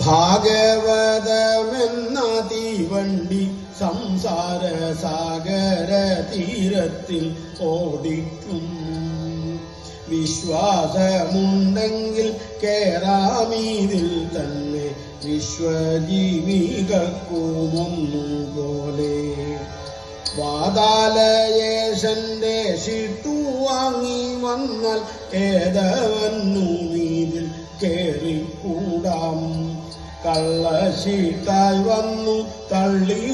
ഭാഗവതമെന്ന തീവണ്ടി സംസാര സാഗര തീരത്തിൽ ഓടിക്കും. വിശ്വാസമുണ്ടെങ്കിൽ കേറാമീതിൽ തന്നെ വിശ്വജീവികൾക്കുമൊന്നുപോലെ വാതാലയേശന്റെ ശിട്ടു വാങ്ങി വന്നാൽ ഏതവന്നു മീതിൽ കേറിക്കൂടാം. കള്ളശീട്ടായി വന്നു. തള്ളിക്കയറിയാൽ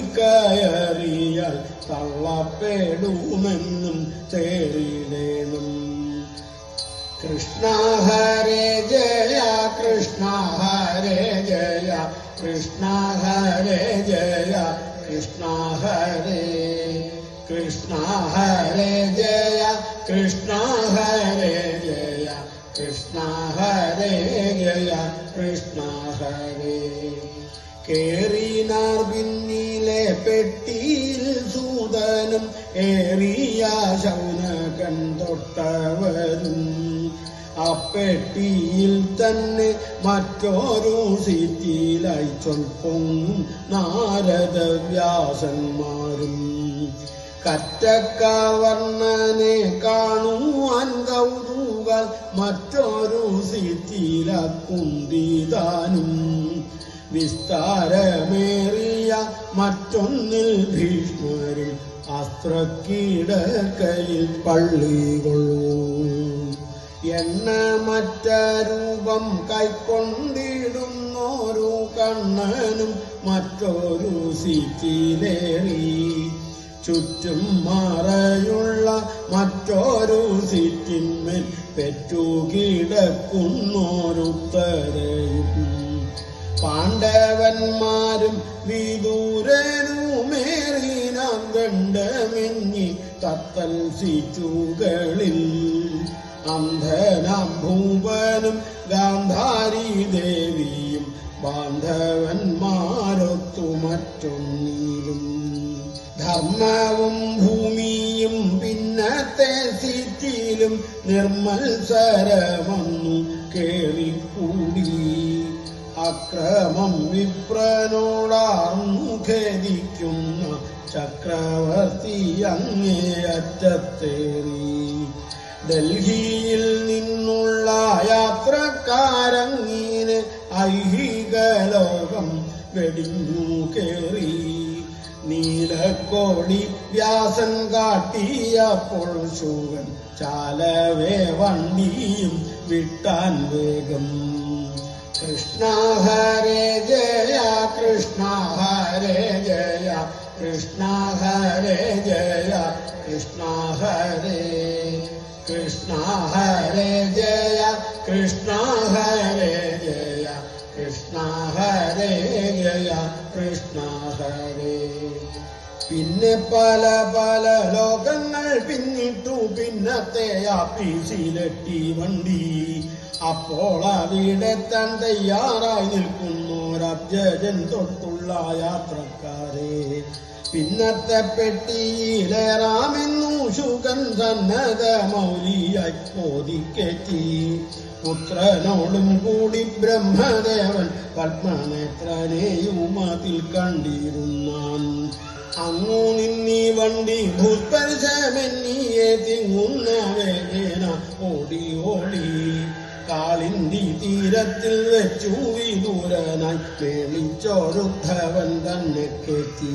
തള്ളപ്പെടുമെന്നും തേറിടേണം കൃഷ്ണ ഹരേ ജയ കൃഷ്ണ ഹരേ ജയ കൃഷ്ണ ഹരേ ജയ കൃഷ്ണ ഹരേ. കൃഷ്ണ ഹരേ ജയ കൃഷ്ണ ഹരേ ജയ കൃഷ്ണ ഹരേ ജയ. കൃഷ്ണ ഹരേ കേറിനാർ പിന്നിലെ പെട്ടിയിൽ സൂതനും ഏറിയ ശൗനകൻ തൊട്ടവരും. അപ്പെട്ടിയിൽ തന്നെ മറ്റൊരു സിറ്റിയിലായി ചൊൽപ്പും നാരദവ്യാസന്മാരും. കറ്റക്കവർണനെ കാണുവാൻ മറ്റൊരു സീറ്റിലക്കുന്തിതാനും വിസ്താരമേറിയ മറ്റൊന്നിൽ ഭീഷ്മരും അസ്ത്രക്കീടക്കയിൽ പള്ളികൊള്ളൂ. മറ്റ രൂപം കൈക്കൊണ്ടിടുന്നോരു കണ്ണനും മറ്റൊരു സീറ്റിലേറി ചുറ്റും മറയുള്ള മറ്റൊരു സീറ്റിന്മേൽ പെറ്റുകിടക്കുന്നോരുത്തരയും പാണ്ഡവന്മാരും വിദൂരനുമേറിനാം കണ്ടമിഞ്ഞി തത്തൽ സീറ്റുകളിൽ അന്ധനാം ഭൂപനും ഗാന്ധാരി ദേവിയും ബാന്ധവന്മാരൊത്തു മറ്റൊന്നിലും ധർമ്മവും ഭൂമിയും പിന്നത്തെ സീറ്റിലും നിർമ്മത്സരമൊന്നു കേളിക്കൂടി അക്രമം വിപ്രനോടാർന്നു ഖേദിക്കുന്ന ചക്രവർത്തി അങ്ങേയറ്റത്തേറി ഡൽഹിയിൽ നിന്നുള്ള യാത്രക്കാരങ്ങീന് ഐഹിക ലോകം വെടിഞ്ഞു കേറി. നീലക്കോടി വ്യാസൻ കാട്ടിയപ്പോൾ ശൂവൻ ചാലവേ വണ്ടിയും വിട്ടാൻ വേഗം. കൃഷ്ണ ഹരേ ജയ കൃഷ്ണ ഹരേ ജയ കൃഷ്ണ ഹരേ ജയ കൃഷ്ണ ഹരേ കൃഷ്ണ ഹരേ ജയ കൃഷ്ണ ഹരേ ഹരേ കൃഷ്ണ ഹരേ. പിന്നെ പല പല ലോകങ്ങൾ പിന്നിട്ടു പിന്നത്തെ ആപ്പീസിലെട്ടി വണ്ടി. അപ്പോൾ അവിടെ താൻ തയ്യാറായി നിൽക്കുന്നോരബ്ജൻ തൊട്ടുള്ള യാത്രക്കാരെ. പിന്നത്തെ പെട്ടിയിലേറാമെന്നു സന്നദ്ധ മൗലിയായി മോദിക്കെത്തി പുത്രനോടും കൂടി ബ്രഹ്മദേവൻ പത്മനേത്രനെയും അതിൽ കണ്ടിരുന്നാൻ അങ്ങു നിന്നീ വണ്ടി ഭൂസ്പർശമെന്നിയെ തിങ്ങുന്നവേന ഓടി ഓടി. കാളിന്തി തീരത്തിൽ വെച്ചു വിദൂരനായി കേളിച്ചോരുദ്ധവൻ തന്നെ കെത്തി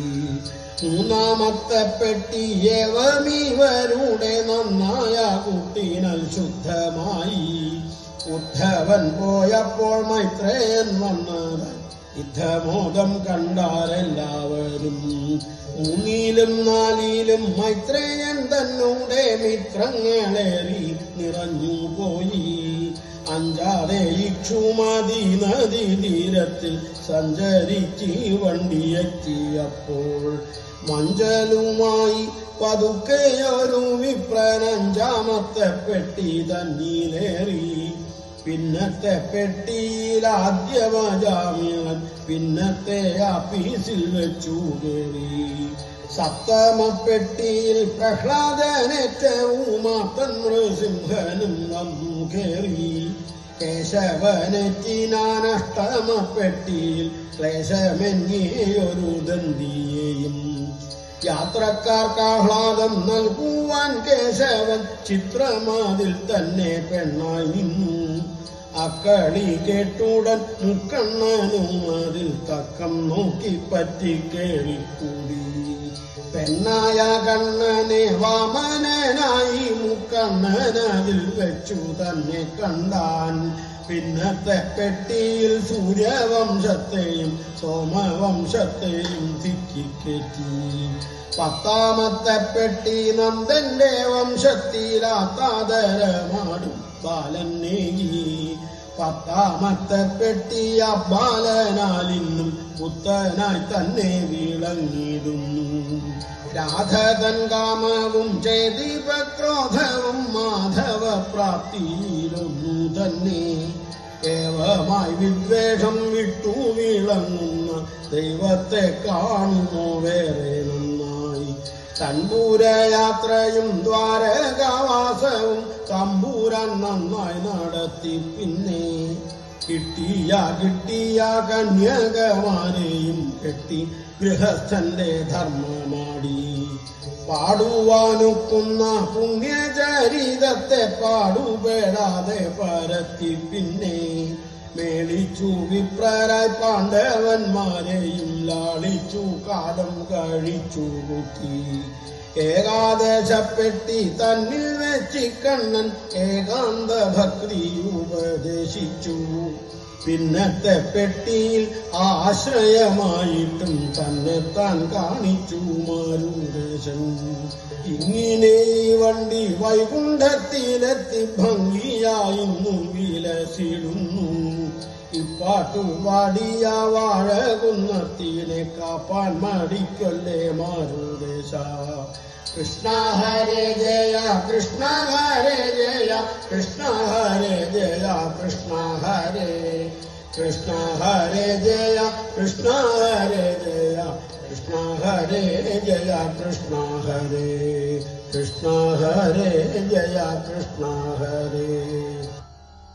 മൂന്നാമത്തെ പെട്ടി ഏവമിവരുടെ നന്നായ കുട്ടിനൽ ശുദ്ധമായി. ഉദ്ധവൻ പോയപ്പോൾ മൈത്രേയൻ വന്നത്. യുദ്ധമോദം കണ്ടാരെല്ലാവരും മൂന്നിലും നാലിലും മൈത്രേയൻ തന്നൂടെ മിത്രങ്ങളേറി നിറഞ്ഞു പോയി. അഞ്ചാതെ ഇക്ഷുമതി നദി തീരത്തിൽ സഞ്ചരിച്ച് വണ്ടിയെത്തിയപ്പോൾ മഞ്ചലുമായി പതുക്കെ ഒരു വിപ്രനഞ്ചാമത്തെ പെട്ടി തന്നിലേറി. പിന്നത്തെ പെട്ടിയിൽ ആദ്യമജാമ്യൻ പിന്നത്തെ ആഫീസിൽ വെച്ചു കയറി. സപ്തമ പെട്ടിയിൽ പ്രഹ്ലാദനേറ്റവും മാത്തൻ നൃസിംഹനും വന്നു കയറി. കേശവനെറ്റിനാനഷ്ടമപ്പെട്ടിയിൽ ക്ലേശമെന്നിയൊരു ദന്തിയെയും. യാത്രക്കാർക്ക് ആഹ്ലാദം നൽകുവാൻ കേശവൻ ചിത്രമാതിൽ തന്നെ പെണ്ണായി നിന്നു. അക്കളി കേട്ടുടൻ മുക്കണ്ണനും അതിൽ തക്കം നോക്കി പറ്റി കേറിക്കൂടി പെണ്ണായ കണ്ണനെ വാമനായി മുക്കണ്ണനതിൽ വെച്ചു തന്നെ കണ്ടാൻ. പിന്നത്തെ പെട്ടിയിൽ സൂര്യവംശത്തെയും സോമവംശത്തെയും തിക്കിക്കയറ്റി പത്താമത്തെ പെട്ടി നന്ദന്റെ വംശത്തിലാത്താതരമാടും ബാലന്നേകി പത്താമത്തെ പെട്ടി ആ ബാലനാലിന്നും പുത്തനായി തന്നെ വിളങ്ങിടുന്നു. രാധതൻ കാമവും ചേതിപക്രോധവും മാധവ പ്രാപ്തിയിലൊന്നു തന്നെ. ഏവമായി വിദ്വേഷം വിട്ടു വിളങ്ങുന്ന ദൈവത്തെ കാണുന്നു വേറെ നന്നായി. തൻപൂരയാത്രയും ദ്വാരകാവാസവും തമ്പൂരൻ നന്നായി നടത്തി പിന്നെ കിട്ടിയ കിട്ടിയ കന്യകമാരെയും കെട്ടി ഗൃഹസ്ഥന്റെ ധർമ്മമാടി. പാടുവാനൊക്കുന്ന പുണ്യചരിതത്തെ പാടുപെടാതെ പരത്തി പിന്നെ മേളിച്ചു വിപ്രരായി പാണ്ഡവന്മാരെയും ലാളിച്ചു കാലം കഴിച്ചു കൂട്ടി ഏകാദശപ്പെട്ടി തന്നിൽ വെച്ചി കണ്ണൻ ഏകാന്ത ഭക്തി ഉപദേശിച്ചു പിന്നത്തെ പെട്ടിയിൽ ആശ്രയമായിട്ടും തന്നെ താൻ കാണിച്ചു മാരുദേശം ഇങ്ങനെ വണ്ടി വൈകുണ്ഠത്തിലെത്തി ഭംഗിയായിന്നും വിലസിടുന്നു ഇപ്പാട്ടു പാടിയ വാഴകുന്നത്തിനെ കാപ്പാൻ മടിക്കൊല്ലേ മാരുദേശ കൃഷ്ണ ഹരേ ജയ കൃഷ്ണ ഹരേ ജയ കൃഷ്ണ ഹരേ ജയ കൃഷ്ണ ഹരേ. കൃഷ്ണ ഹരേ ജയ കൃഷ്ണ ഹരേ ജയ കൃഷ്ണ ഹരേ ജയ കൃഷ്ണ ഹരേ. കൃഷ്ണ ഹരേ ജയ കൃഷ്ണ ഹരേ.